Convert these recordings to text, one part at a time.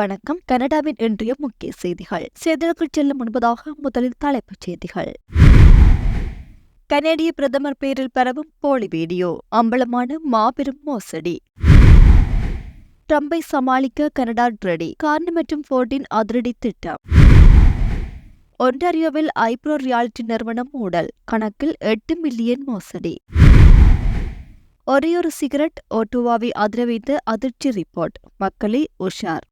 வணக்கம். கனடாவின் இன்றைய முக்கிய செய்திகள். செய்திகளுக்குள் செல்லும் முன்பதாக முதலில் தலைப்புச் செய்திகள். கனேடிய பிரதமர் பேரில் பரவும் போலி வீடியோ. அம்பலமான மாபெரும் மோசடி. ட்ரம்பை சமாளிக்க கனடா ரெடி கார்னி மற்றும் ஃபோர்டின் அதிரடி திட்டம். ஒன்டாரியோவில் ஐப்ரோ ரியாலிட்டி நிறுவனம் மூடல். கணக்கில் எட்டு மில்லியன் மோசடி. ஒரேயொரு சிகரெட் ஓட்டுவாவை அதிரவைத்த அதிர்ச்சி ரிப்போர்ட் மக்களே உஷார்.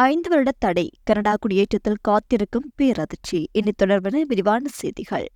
ஐந்து வருட தடை கனடா குடியேற்றத்தில் காத்திருக்கும் பேரதிர்ச்சி. இனி தொடர்பான விரிவான செய்திகள்.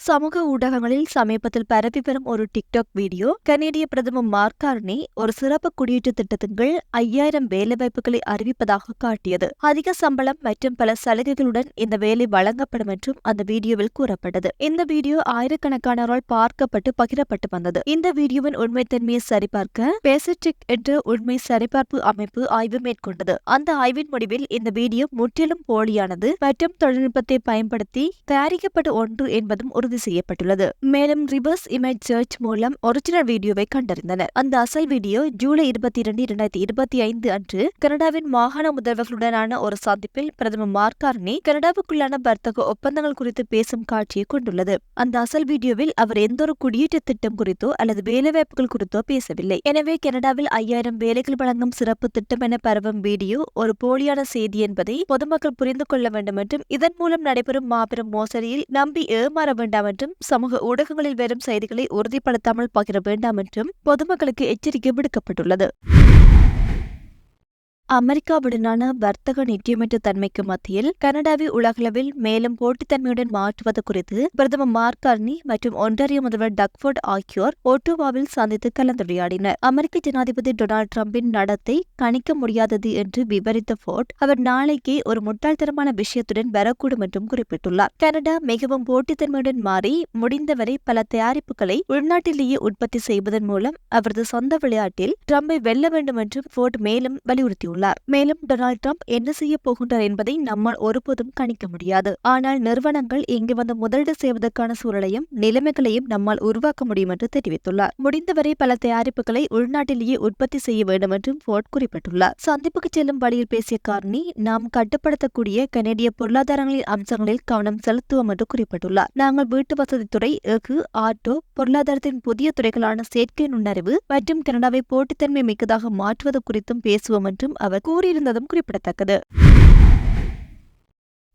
சமூக ஊடகங்களில் சமீபத்தில் பரவி வரும் ஒரு டிக்டாக் வீடியோ கனேடிய பிரதமர் மார்க்கார்னி ஒரு சிறப்பு குடியேற்ற திட்டத்தின் கீழ் ஐயாயிரம் வேலைவாய்ப்புகளை அறிவிப்பதாக காட்டியது. அதிக சம்பளம் மற்றும் பல சலுகைகளுடன் இந்த வேலை வழங்கப்படும் என்றும் அந்த வீடியோவில் கூறப்பட்டது. இந்த வீடியோ ஆயிரக்கணக்கானோரால் பார்க்கப்பட்டு பகிரப்பட்டு வந்தது. இந்த வீடியோவின் உண்மைத்தன்மையை சரிபார்க்க பேசட்டிக் என்ற உண்மை சரிபார்ப்பு அமைப்பு ஆய்வு மேற்கொண்டது. அந்த ஆய்வின் முடிவில் இந்த வீடியோ முற்றிலும் போலியானது மற்றும் தொழில்நுட்பத்தை பயன்படுத்தி தயாரிக்கப்பட்ட ஒன்று என்பதும் ஒரு உறுதி செய்யப்பட்டுள்ளது. மேலும் ரிவர்ஸ் இமேஜ் சர்ச் மூலம் ஒரிஜினல் வீடியோவை கண்டறிந்தனர். அந்த அசல் வீடியோ ஜூலை இருபத்தி இரண்டு இரண்டாயிரத்தி இருபத்தி ஐந்து அன்று கனடாவின் மாகாண முதல்வர்களுடனான ஒரு சந்திப்பில் பிரதமர் மார்கார்னி கனடாவுக்குள்ளான வர்த்தக ஒப்பந்தங்கள் குறித்து பேசும் காட்சியை கொண்டுள்ளது. அந்த அசல் வீடியோவில் அவர் எந்த ஒரு குடியேற்ற திட்டம் குறித்தோ அல்லது வேலைவாய்ப்புகள் குறித்தோ பேசவில்லை. எனவே கனடாவில் ஐயாயிரம் வேலைகள் வழங்கும் சிறப்பு திட்டம் என பரவும் வீடியோ ஒரு போலியான செய்தி என்பதை பொதுமக்கள் புரிந்து கொள்ள வேண்டும் என்றும் இதன் மூலம் நடைபெறும் மாபெரும் மோசடியில் நம்பி ஏமாற வேண்டாம் என்றும் சமூக ஊடகங்களில் வரும் செய்திகளை உறுதிப்படுத்தாமல் பகிர வேண்டாம் என்றும் பொதுமக்களுக்கு எச்சரிக்கை விடுக்கப்பட்டுள்ளது. அமெரிக்காவுடனான வர்த்தக நிச்சயமற்ற தன்மைக்கு மத்தியில் கனடாவை உலகளவில் மேலும் போட்டித்தன்மையுடன் மாற்றுவது குறித்து பிரதமர் மார்க் கர்னி மற்றும் ஒன்றாரிய முதல்வர் டக்ஃபோர்ட் ஆகியோர் ஒட்டோவாவில் சந்தித்து கலந்துரையாடினர். அமெரிக்க ஜனாதிபதி டொனால்டு டிரம்பின் நடத்தை கணிக்க முடியாதது என்று விவரித்த ஃபோர்ட் அவர் நாளைக்கே ஒரு முட்டாள்தனமான விஷயத்துடன் வரக்கூடும் என்றும் குறிப்பிட்டுள்ளார். கனடா மிகவும் போட்டித்தன்மையுடன் மாறி முடிந்தவரை பல தயாரிப்புகளை உள்நாட்டிலேயே உற்பத்தி செய்வதன் மூலம் அவரது சொந்த விளையாட்டில் ட்ரம்பை வெல்ல வேண்டும் என்றும் ஃபோர்ட் மேலும் வலியுறுத்தியுள்ளார். கூறியுள்ளார். மேலும் டொனால்ட் ட்ரம்ப் என்ன செய்ய போகின்றார் என்பதை நம்மால் ஒருபோதும் கணிக்க முடியாது. ஆனால் நிறுவனங்கள் இங்கு வந்து முதலீடு செய்வதற்கான சூழலையும் நிலைமைகளையும் நம்மால் உருவாக்க முடியும் என்று தெரிவித்துள்ளார். முடிந்தவரை பல தயாரிப்புகளை உள்நாட்டிலேயே உற்பத்தி செய்ய வேண்டும் என்றும் போர்ட் குறிப்பிட்டுள்ளார். சந்திப்புக்கு செல்லும் வழியில் பேசிய கார்னி நாம் கட்டுப்படுத்தக்கூடிய கனேடிய பொருளாதாரங்களின் அம்சங்களில் கவனம் செலுத்துவோம் என்று குறிப்பிட்டுள்ளார். நாங்கள் வீட்டு வசதித்துறை எஃகு ஆட்டோ பொருளாதாரத்தின் புதிய துறைகளான செயற்கை நுண்ணறிவு மற்றும் கனடாவை போட்டித்தன்மை மிக்கதாக மாற்றுவது குறித்தும் பேசுவோம் என்றும் அவர் கூறியிருந்ததும் குறிப்பிடத்தக்கது.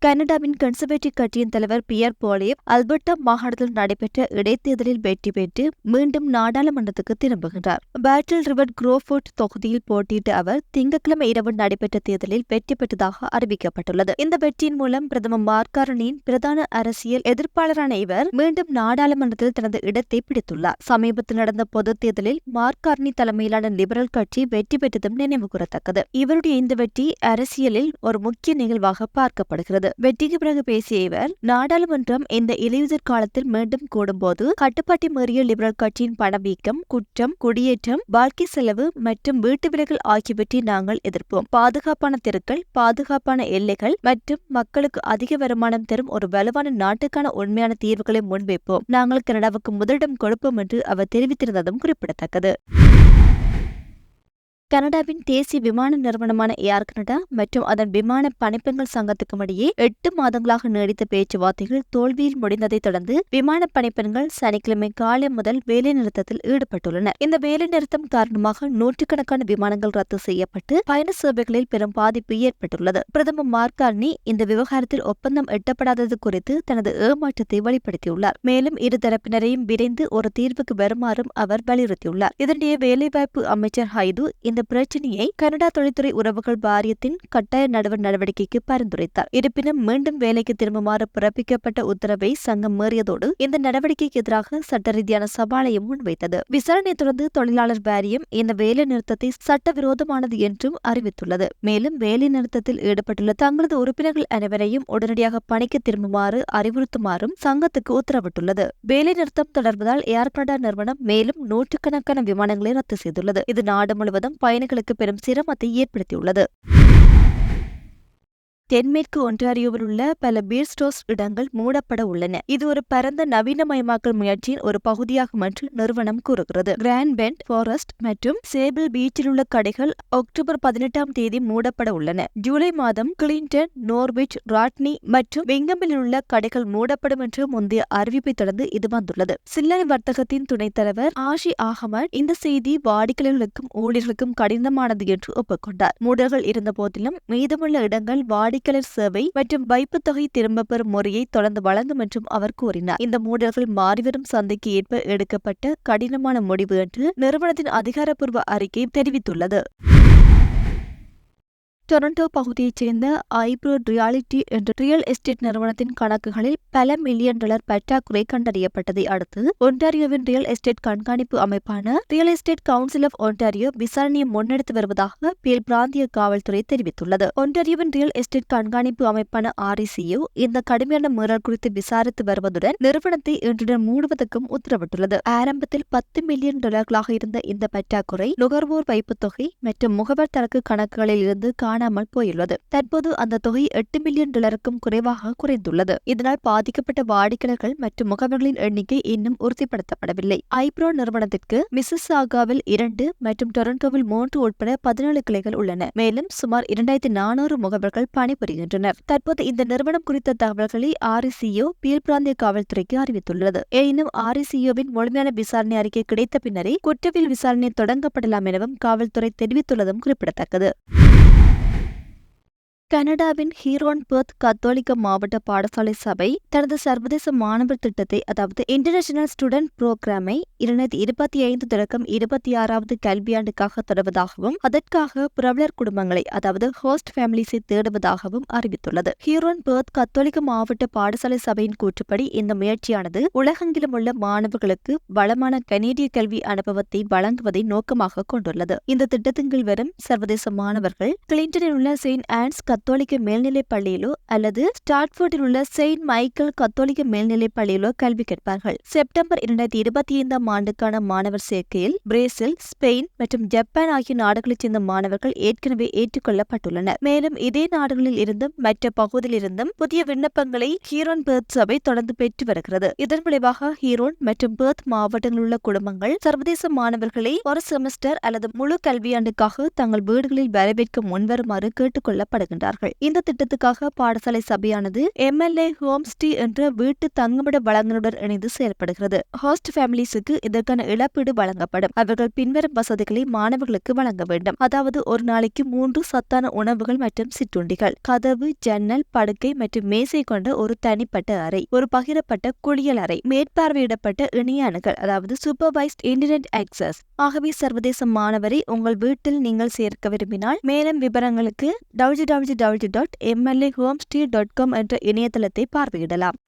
கனடாவின் கன்சர்வேட்டிவ் கட்சியின் தலைவர் பியர் போலே அல்பர்டா மாகாணத்தில் நடைபெற்ற இடைத்தேர்தலில் வெற்றி பெற்று மீண்டும் நாடாளுமன்றத்துக்கு திரும்புகின்றார். பேட்டில் ரிவர் குரோஃபோர்ட் தொகுதியில் போட்டியிட்ட அவர் திங்கட்கிழமை இரவு நடைபெற்ற தேர்தலில் வெற்றி பெற்றதாக அறிவிக்கப்பட்டுள்ளது. இந்த வெற்றியின் மூலம் பிரதமர் மார்காரனின் பிரதான அரசியல் எதிர்ப்பாளரான இவர் மீண்டும் நாடாளுமன்றத்தில் தனது இடத்தை பிடித்துள்ளார். சமீபத்தில் நடந்த பொது தேர்தலில் மார்கார்னி தலைமையிலான லிபரல் கட்சி வெற்றி பெற்றதும் நினைவு கூறத்தக்கது இவருடைய இந்த வெற்றி அரசியலில் ஒரு முக்கிய நிகழ்வாக பார்க்கப்படுகிறது. வெற்றிக்கு பிறகு பேசிய இவர் நாடாளுமன்றம் இந்த இலையுதிர் காலத்தில் மீண்டும் கூடும்போது கட்டுப்பாட்டை மீறிய லிபரல் கட்சியின் பணவீக்கம் குற்றம் குடியேற்றம் வாழ்க்கை செலவு மற்றும் வீட்டு விலைகள் ஆகியவற்றை நாங்கள் எதிர்ப்போம். பாதுகாப்பான தெருக்கள் பாதுகாப்பான எல்லைகள் மற்றும் மக்களுக்கு அதிக வருமானம் தரும் ஒரு வலுவான நாட்டுக்கான உண்மையான தீர்வுகளை முன்வைப்போம். நாங்கள் கனடாவுக்கு முதலிடம் கொடுப்போம் என்று அவர் தெரிவித்திருந்ததும் குறிப்பிடத்தக்கது. கனடாவின் தேசிய விமான நிறுவனமான ஏர் கனடா மற்றும் அதன் விமான பணிப்பெண்கள் சங்கத்துக்கும் இடையே எட்டு மாதங்களாக நீடித்த பேச்சுவார்த்தைகள் தோல்வியில் முடிந்ததைத் தொடர்ந்து விமான பணிப்பெண்கள் சனிக்கிழமை காலை முதல் வேலைநிறுத்தத்தில் ஈடுபட்டுள்ளனர் இந்த வேலைநிறுத்தம் காரணமாக நூற்றுக்கணக்கான விமானங்கள் ரத்து செய்யப்பட்டு பயண சேவைகளில் பெரும் பாதிப்பு ஏற்பட்டுள்ளது. பிரதமர் மார்கார்னி இந்த விவகாரத்தில் ஒப்பந்தம் எட்டப்படாதது குறித்து தனது ஏமாற்றத்தை வெளிப்படுத்தியுள்ளார். மேலும் இரு தரப்பினரையும் விரைந்து ஒரு தீர்வுக்கு வருமாறும் அவர் வலியுறுத்தியுள்ளார். இதனிடையே வேலைவாய்ப்பு அமைச்சர் ஹைது இந்த பிரச்சினையை கனடா தொழில்துறை உறவுகள் வாரியத்தின் கட்டாய நடுவர் நடவடிக்கைக்கு பரிந்துரைத்தார். இருப்பினும் மீண்டும் வேலைக்கு திரும்புமாறு பிறப்பிக்கப்பட்ட உத்தரவை சங்கம் மீறியதோடு இந்த நடவடிக்கைக்கு எதிராக சட்ட ரீதியான சவாலையும் முன்வைத்தது. விசாரணை தொடர்ந்து தொழிலாளர் வாரியம் இந்த வேலை நிறுத்தத்தை சட்டவிரோதமானது என்றும் அறிவித்துள்ளது. மேலும் வேலை நிறுத்தத்தில் ஈடுபட்டுள்ள தங்களது உறுப்பினர்கள் அனைவரையும் உடனடியாக பணிக்கு திரும்புமாறு அறிவுறுத்துமாறும் சங்கத்துக்கு உத்தரவிட்டுள்ளது. வேலை நிறுத்தம் தொடர்வதால் ஏர் கனடா நிறுவனம் மேலும் நூற்றுக்கணக்கான விமானங்களை ரத்து செய்துள்ளது. இது நாடு முழுவதும் பயணிகளுக்கு பெரும் சிரமத்தை ஏற்படுத்தியுள்ளது. தென்மேற்கு ஒன்றாரியோவில் உள்ள பல பீர் ஸ்டோர்ஸ் இடங்கள் மூடப்பட உள்ளன. இது ஒரு பரந்த நவீனமயமாக்கல் முயற்சியின் ஒரு பகுதியாகும் என்று நிறுவனம் கூறுகிறது. கிராண்ட் பெண்ட் ஃபாரஸ்ட் மற்றும் சேபிள் பீச்சில் உள்ள கடைகள் அக்டோபர் பதினெட்டாம் தேதி மூடப்பட உள்ளன. ஜூலை மாதம் கிளின்டன் நோர்விச் ராட்னி மற்றும் வெங்கம்பில் உள்ள கடைகள் மூடப்படும் என்று முந்தைய அறிவிப்பை தொடர்ந்து இது வந்துள்ளது. சில்லறை வர்த்தகத்தின் துணைத் தலைவர் ஆஷி அகமட் இந்த செய்தி வாடிக்கையாளர்களுக்கும் ஊழியர்களுக்கும் கடினமானது என்று ஒப்புக்கொண்டார். மூடல்கள் இருந்த போதிலும் மீதமுள்ள இடங்கள் வாடி வாடிக்கையாளர் சேவை மற்றும் வைப்பு தொகை திரும்பப்பெறும் முறையை தொடர்ந்து வழங்கும் என்றும் அவர் கூறினார். இந்த மூடல்கள் மாறிவரும் சந்தைக்கு ஏற்ப எடுக்கப்பட்ட கடினமான முடிவு என்று நிறுவனத்தின் அதிகாரப்பூர்வ அறிக்கை தெரிவித்துள்ளது. டொரண்டோ பகுதியைச் சேர்ந்த ஐப்ரோ ரியாலிட்டி என்ற ரியல் எஸ்டேட் நிறுவனத்தின் கணக்குகளில் பல மில்லியன் டாலர் பற்றாக்குறை கண்டறியப்பட்டதை அடுத்து ஒன்டாரியோவின் ரியல் எஸ்டேட் கண்காணிப்பு அமைப்பான real estate council of Ontario விசாரணையை முன்னெடுத்து வருவதாக பேல் பிராந்திய காவல்துறை தெரிவித்துள்ளது. ஒன்டாரியோவின் ரியல் எஸ்டேட் கண்காணிப்பு அமைப்பான ஆர்இசியு இந்த கடுமையான மீறல் குறித்து விசாரித்து வருவதுடன் நிறுவனத்தை இன்றுடன் மூடுவதற்கும் உத்தரவிட்டுள்ளது. ஆரம்பத்தில் பத்து மில்லியன் டாலர்களாக இருந்த இந்த பற்றாக்குறை நுகர்வோர் வைப்பு தொகை மற்றும் முகவர் தரக்கு கணக்குகளில் இருந்து காண காணாமல் போயுள்ளது. தற்போது அந்த தொகை எட்டு மில்லியன் டாலருக்கும் குறைவாக குறைந்துள்ளது. இதனால் பாதிக்கப்பட்ட வாடிக்கையாளர்கள் மற்றும் முகவர்களின் எண்ணிக்கை இன்னும் உறுதிப்படுத்தப்படவில்லை. ஐப்ரோ நிறுவனத்திற்கு மிசிசாகாவில் இரண்டு மற்றும் டொரண்டோவில் மூன்று உட்பட பதினேழு கிளைகள் உள்ளன. மேலும் சுமார் இரண்டாயிரத்தி நானூறு முகவர்கள் பணிபுரிகின்றனர். தற்போது இந்த நிறுவனம் குறித்த தகவல்களை ஆர்இசிஓ பீல் பிராந்திய காவல்துறைக்கு அறிவித்துள்ளது. எனினும் ஆர்இசிஓவின் முழுமையான விசாரணை அறிக்கை கிடைத்த பின்னரே குற்றவியல் விசாரணை தொடங்கப்படலாம் எனவும் காவல்துறை தெரிவித்துள்ளதும் குறிப்பிடத்தக்கது. கனடாவின் ஹீரோன் பெர்த் கத்தோலிக்க மாவட்ட பாடசாலை சபை தனது சர்வதேச மாணவர் திட்டத்தை அதாவது இன்டர்நேஷனல் ஸ்டூடெண்ட் புரோகிராமை இரண்டாயிரத்தி இருபத்தி ஐந்து தொடக்கம் இருபத்தி ஆறாவது கல்வியாண்டுக்காக தொடர்வதாகவும் அதற்காக பிரபலர் குடும்பங்களை அதாவது ஹோஸ்ட் ஃபேமிலிஸை தேடுவதாகவும் அறிவித்துள்ளது. ஹீரோன் பெர்த் கத்தோலிக்க மாவட்ட பாடசாலை சபையின் கூற்றுப்படி இந்த முயற்சியானது உலகெங்கிலும் உள்ள மாணவர்களுக்கு வளமான கனேடிய கல்வி அனுபவத்தை வழங்குவதை நோக்கமாக கொண்டுள்ளது. இந்த திட்டத்தின் கீழ் வரும் சர்வதேச மாணவர்கள் கிளின்டனில் உள்ள செயின்ட் ஆன்ஸ் கத்தோலிக்க மேல்நிலைப் பள்ளியிலோ அல்லது ஸ்டாட்ஃபோர்டில் உள்ள செயின்ட் மைக்கேல் கத்தோலிக்க மேல்நிலைப் பள்ளியிலோ கல்வி கற்பார்கள். செப்டம்பர் இரண்டாயிரத்தி இருபத்தி ஐந்தாம் ஆண்டுக்கான மாணவர் சேர்க்கையில் பிரேசில் ஸ்பெயின் மற்றும் ஜப்பான் ஆகிய நாடுகளைச் சேர்ந்த மாணவர்கள் ஏற்கனவே ஏற்றுக்கொள்ளப்பட்டுள்ளனர். மேலும் இதே நாடுகளில் இருந்தும் மற்ற பகுதியிலிருந்தும் புதிய விண்ணப்பங்களை ஹீரோன் பேர்த் சபை தொடர்ந்து பெற்று வருகிறது. இதன் விளைவாக ஹீரோன் மற்றும் பேர்த் மாவட்டங்களில் உள்ள குடும்பங்கள் சர்வதேச மாணவர்களை ஒரு செமஸ்டர் அல்லது முழு கல்வியாண்டுக்காக தங்கள் வீடுகளில் வரவேற்க முன்வருமாறு கேட்டுக்கொள்ளப்படுகின்றனர் வருகிறார்கள் இந்த திட்டத்துக்காக பாடசாலை சபையானது எம்எல்ஏ ஹோம் ஸ்டே என்ற வீட்டு தங்குமிட வழங்கலுடன் இணைந்து செயல்படுகிறது ஹோஸ்ட் ஃபேமிலிஸுக்கு இதற்கான இழப்பீடு வழங்கப்படும். அவர்கள் பின்வரும் வசதிகளை மாணவர்களுக்கு வழங்க வேண்டும். அதாவது ஒரு நாளைக்கு மூன்று சத்தான உணவுகள் மற்றும் சிற்றுண்டிகள் கதவு ஜன்னல் படுக்கை மற்றும் மேசை கொண்ட ஒரு தனிப்பட்ட அறை ஒரு பகிரப்பட்ட குளியல் அறை மேற்பார்வையிடப்பட்ட இணையானுகள் அதாவது சூப்பர்வைஸ்ட் இன்டர்நெட் ஆக்சஸ் ஆகவே சர்வதேச மாணவரை உங்கள் வீட்டில் நீங்கள் சேர்க்க விரும்பினால் மேலும் விவரங்களுக்கு W W W dot MLA homestay dot com என்ற இணையதளத்தை பார்வையிடலாம்.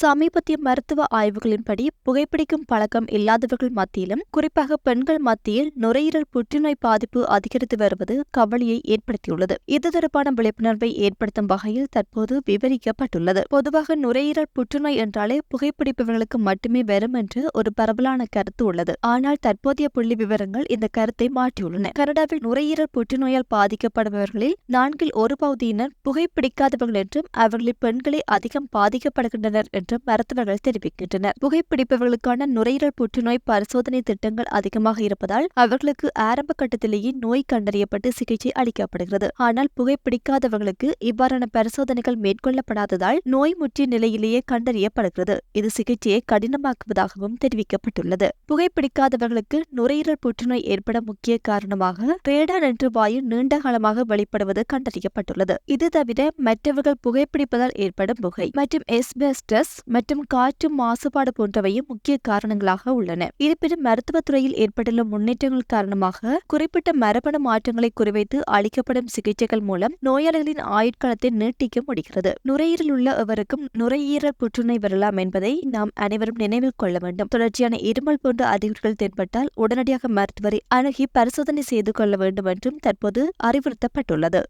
சமீபத்திய மருத்துவ ஆய்வுகளின்படி புகைப்பிடிக்கும் பழக்கம் இல்லாதவர்கள் மத்தியிலும் குறிப்பாக பெண்கள் மத்தியில் நுரையீரல் புற்றுநோய் பாதிப்பு அதிகரித்து வருவது கவலையை ஏற்படுத்தியுள்ளது. இது தொடர்பான விழிப்புணர்வை ஏற்படுத்தும் வகையில் தற்போது விவரிக்கப்பட்டுள்ளது. பொதுவாக நுரையீரல் புற்றுநோய் என்றாலே புகைப்பிடிப்பவர்களுக்கு மட்டுமே வரும் என்று ஒரு பரவலான கருத்து உள்ளது. ஆனால் தற்போதைய புள்ளி விவரங்கள் இந்த கருத்தை மாற்றியுள்ளன. கனடாவில் நுரையீரல் புற்றுநோயால் பாதிக்கப்படுபவர்களில் நான்கில் ஒரு பகுதியினர் புகைப்பிடிக்காதவர்கள் என்றும் அவர்களில் பெண்களே அதிகம் பாதிக்கப்படுகின்றனர் என்றும் மருத்துவர்கள் தெரிவிக்கின்றனர். புகைப்பிடிப்பவர்களுக்கான நுரையீரல் புற்றுநோய் பரிசோதனை திட்டங்கள் அதிகமாக இருப்பதால் அவர்களுக்கு ஆரம்ப கட்டத்திலேயே நோய் கண்டறியப்பட்டு சிகிச்சை அளிக்கப்படுகிறது. ஆனால் புகைப்பிடிக்காதவர்களுக்கு இவ்வாறான பரிசோதனைகள் மேற்கொள்ளப்படாததால் நோய் முற்றிய நிலையிலேயே கண்டறியப்படுகிறது. இது சிகிச்சையை கடினமாக்குவதாகவும் தெரிவிக்கப்பட்டுள்ளது. புகைப்பிடிக்காதவர்களுக்கு நுரையீரல் புற்றுநோய் ஏற்பட முக்கிய காரணமாக ரேடான் என்ற வாயு நீண்ட காலமாக வெளிப்படுவது கண்டறியப்பட்டுள்ளது. இது தவிர மற்றவர்கள் புகைப்பிடிப்பதால் ஏற்படும் புகை மற்றும் எஸ்பெஸ்டஸ் மற்றும் காற்று மாசுபாடு போன்றவையும் முக்கிய காரணங்களாக உள்ளன. இருப்பினும் மருத்துவத்துறையில் ஏற்பட்டுள்ள முன்னேற்றங்கள் காரணமாக குறிப்பிட்ட மரபணு மாற்றங்களை குறிவைத்து அளிக்கப்படும் சிகிச்சைகள் மூலம் நோயாளிகளின் ஆயுட்காலத்தை நீட்டிக்க முடிகிறது. நுரையீரல் உள்ள எவருக்கும் நுரையீரல் புற்றுநோய் வரலாம் என்பதை நாம் அனைவரும் நினைவில் கொள்ள வேண்டும். தொடர்ச்சியான இருமல் போன்ற அறிகுறிகள் தென்பட்டால் உடனடியாக மருத்துவரை அணுகி பரிசோதனை செய்து கொள்ள வேண்டும் என்றும் தற்போது அறிவுறுத்தப்பட்டுள்ளது.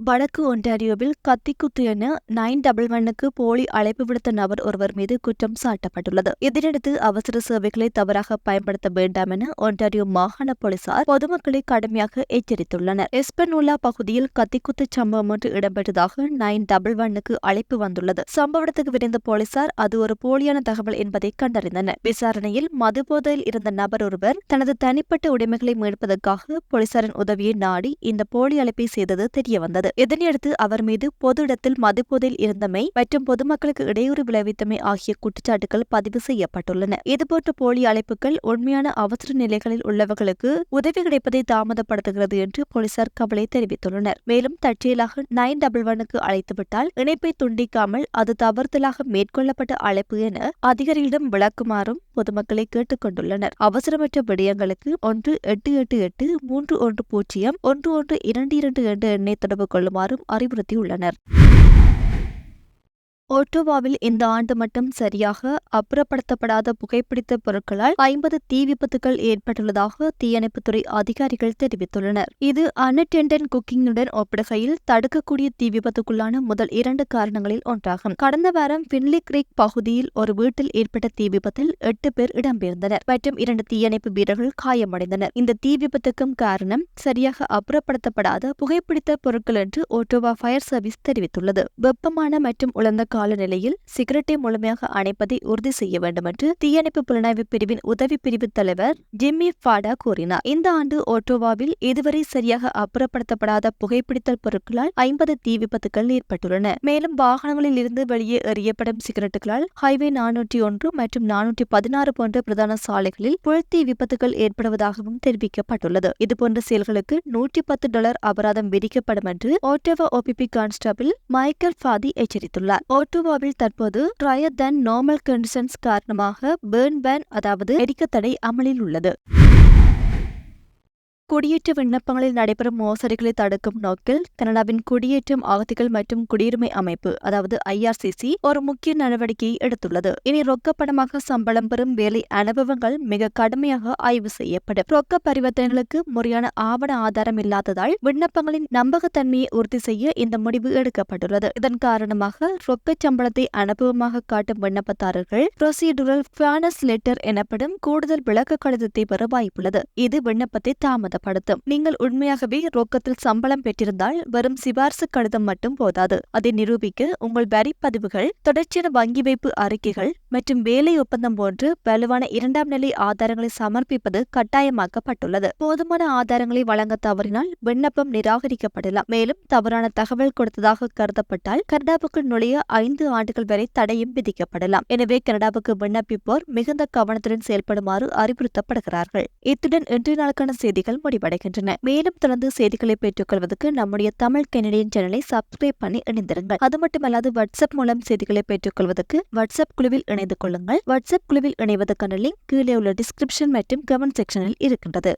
வடக்கு ஒன்டாரியோவில் கத்திக்குத்து என நைன் டபுள் ஒன்னுக்கு போலி அழைப்பு விடுத்த நபர் ஒருவர் மீது குற்றம் சாட்டப்பட்டுள்ளது. இதனையடுத்து அவசர சேவைகளை தவறாக பயன்படுத்த வேண்டாம் என ஒன்டாரியோ மாகாண போலீசார் பொதுமக்களை கடுமையாக எச்சரித்துள்ளனர். எஸ்பனூலா பகுதியில் கத்திக்குத்து சம்பவம் ஒன்று இடம்பெற்றதாக நைன் டபுள் ஒன்னுக்கு அழைப்பு வந்துள்ளது. சம்பவத்துக்கு விரைந்த போலீசார் அது ஒரு போலியான தகவல் என்பதை கண்டறிந்தனர். விசாரணையில் மது போதையில் இருந்த நபர் ஒருவர் தனது தனிப்பட்ட உடைமைகளை மீட்பதற்காக போலீசாரின் உதவியை நாடி இந்த போலி அழைப்பை செய்தது தெரியவந்தது. இதனையடுத்து அவர் மீது பொது இடத்தில் மதுபோதையில் இருந்தமை மற்றும் பொதுமக்களுக்கு இடையூறு விளைவித்தமை ஆகிய குற்றச்சாட்டுகள் பதிவு செய்யப்பட்டுள்ளன. இதுபோன்ற போலி அழைப்புகள் உண்மையான அவசர நிலைகளில் உள்ளவர்களுக்கு உதவி கிடைப்பதை தாமதப்படுத்துகிறது என்று போலீசார் கவலை தெரிவித்துள்ளனர். மேலும் தற்செயலாக நைன் டபுள் ஒனுக்கு அழைத்துவிட்டால் இணைப்பை துண்டிக்காமல் அது தவறுதலாக மேற்கொள்ளப்பட்ட அழைப்பு என அதிகாரிகளிடம் விளக்குமாறும் பொதுமக்களை கேட்டுக் கொண்டுள்ளனர். அவசரமற்ற விடயங்களுக்கு ஒன்று எட்டு எட்டு எட்டு மூன்று ஒன்று பூஜ்ஜியம் ஒன்று ஒன்று இரண்டு இரண்டு என்ற எண்ணை தொடர்பு கொள்ளுமாறும் அறிவுறுத்தியுள்ளனர். ஓட்டோவாவில் இந்த ஆண்டு மட்டும் சரியாக அப்புறப்படுத்தப்படாத புகைப்பிடித்த பொருட்களால் ஐம்பது தீ விபத்துகள் ஏற்பட்டுள்ளதாக தீயணைப்புத்துறை அதிகாரிகள் தெரிவித்துள்ளனர். இது அன்அட்டெண்டன்ட் குக்கிங்குடன் ஒப்பிடுகையில் தடுக்கக்கூடிய தீ விபத்துக்குள்ளான முதல் இரண்டு காரணங்களில் ஒன்றாகும். கடந்த வாரம் பின்லி கிரீக் பகுதியில் ஒரு வீட்டில் ஏற்பட்ட தீ விபத்தில் எட்டு பேர் இடம்பெயர்ந்தனர் மற்றும் இரண்டு தீயணைப்பு வீரர்கள் காயமடைந்தனர். இந்த தீ விபத்துக்கும் காரணம் சரியாக அப்புறப்படுத்தப்படாத புகைப்பிடித்த பொருட்கள் என்று ஓட்டோவா ஃபயர் சர்வீஸ் தெரிவித்துள்ளது. வெப்பமான மற்றும் உலர்ந்த காலநிலையில் சிகரெட்டை முழுமையாக அணைப்பதை உறுதி செய்ய வேண்டும் என்று தீயணைப்பு புலனாய்வு பிரிவின் உதவி பிரிவு தலைவர் ஜிம்மி ஃபாடா கூறினார். இந்த ஆண்டு ஓட்டோவாவில் இதுவரை சரியாக அப்புறப்படுத்தப்படாத புகைப்பிடித்தல் பொருட்களால் ஐம்பது தீ விபத்துகள் ஏற்பட்டுள்ளன. மேலும் வாகனங்களில் இருந்து வெளியே எறியப்படும் சிகரெட்டுகளால் ஹைவே நானூற்றி ஒன்று மற்றும் நானூற்றி பதினாறு போன்ற பிரதான சாலைகளில் புழ்த்தீ விபத்துகள் ஏற்படுவதாகவும் தெரிவிக்கப்பட்டுள்ளது. இதுபோன்ற செயல்களுக்கு நூற்றி பத்து டாலர் அபராதம் விதிக்கப்படும் என்று Ottawa OPP constable Michael Fathi எச்சரித்துள்ளார். ஓட்டோவாவில் தற்போது ட்ரையர் தன் நார்மல் கண்டிஷன்ஸ் காரணமாக பேர்ன் பேன் அதாவது எரிக்கத்தடை அமலில் உள்ளது. குடியேற்ற விண்ணப்பங்களில் நடைபெறும் மோசடிகளை தடுக்கும் நோக்கில் கனடாவின் குடியேற்றம் அகதிகள் மற்றும் குடியுரிமை அமைப்பு அதாவது ஐஆர்சிசி ஒரு முக்கிய நடவடிக்கையை எடுத்துள்ளது. இனி ரொக்கப்பணமாக சம்பளம் பெறும் வேலை அனுபவங்கள் மிக கடுமையாக ஆய்வு செய்யப்படும். ரொக்க பரிவர்த்தனைகளுக்கு முறையான ஆவண ஆதாரம் இல்லாததால் விண்ணப்பங்களின் நம்பகத்தன்மையை உறுதி செய்ய இந்த முடிவு எடுக்கப்பட்டுள்ளது. இதன் காரணமாக ரொக்க சம்பளத்தை அனுபவமாக காட்டும் விண்ணப்பதாரர்கள் ப்ரொசீடுரல் ஃபேனஸ் லெட்டர் எனப்படும் கூடுதல் விளக்க கடிதத்தை பெற வாய்ப்புள்ளது. இது விண்ணப்பத்தை தாமதம் தாமதப்படுத்தும் நீங்கள் உண்மையாகவே ரொக்கத்தில் சம்பளம் பெற்றிருந்தால் வரும் சிபார்சு கடிதம் மட்டும் போதாது. அதை நிரூபிக்க உங்கள் வரி பதிவுகள் தொடர்ச்சியான வங்கி வைப்பு அறிக்கைகள் மற்றும் வேலை ஒப்பந்தம் போன்று வலுவான இரண்டாம் நிலை ஆதாரங்களை சமர்ப்பிப்பது கட்டாயமாக்கப்பட்டுள்ளது. போதுமான ஆதாரங்களை வழங்க தவறினால் விண்ணப்பம் நிராகரிக்கப்படலாம். மேலும் தவறான தகவல் கொடுத்ததாக கருதப்பட்டால் கனடாவுக்குள் நுழைய ஐந்து ஆண்டுகள் வரை தடையும் விதிக்கப்படலாம். எனவே கனடாவுக்கு விண்ணப்பிப்போர் மிகுந்த கவனத்துடன் செயல்படுமாறு அறிவுறுத்தப்படுகிறார்கள். இத்துடன் இன்றைய நாளுக்கான செய்திகள் முடிவடைகின்றன மேலும் தொடர்ந்து செய்திகளை பெற்றுக்கொள்வதற்கு நம்முடைய தமிழ் கெனடியன் சேனலை சப்ஸ்கிரைப் பண்ணி இணைந்திருங்கள். அது மட்டுமல்லாது வாட்ஸ்அப் மூலம் செய்திகளை பெற்றுக்கொள்வதற்கு வாட்ஸ்அப் குழுவில் இணைந்து கொள்ளுங்கள். வாட்ஸ்அப் குழுவில் இணைவதற்கான லிங்க் கீழே உள்ள டிஸ்கிரிப்ஷன் மற்றும் கமெண்ட் செக்ஷனில் இருக்கின்றது.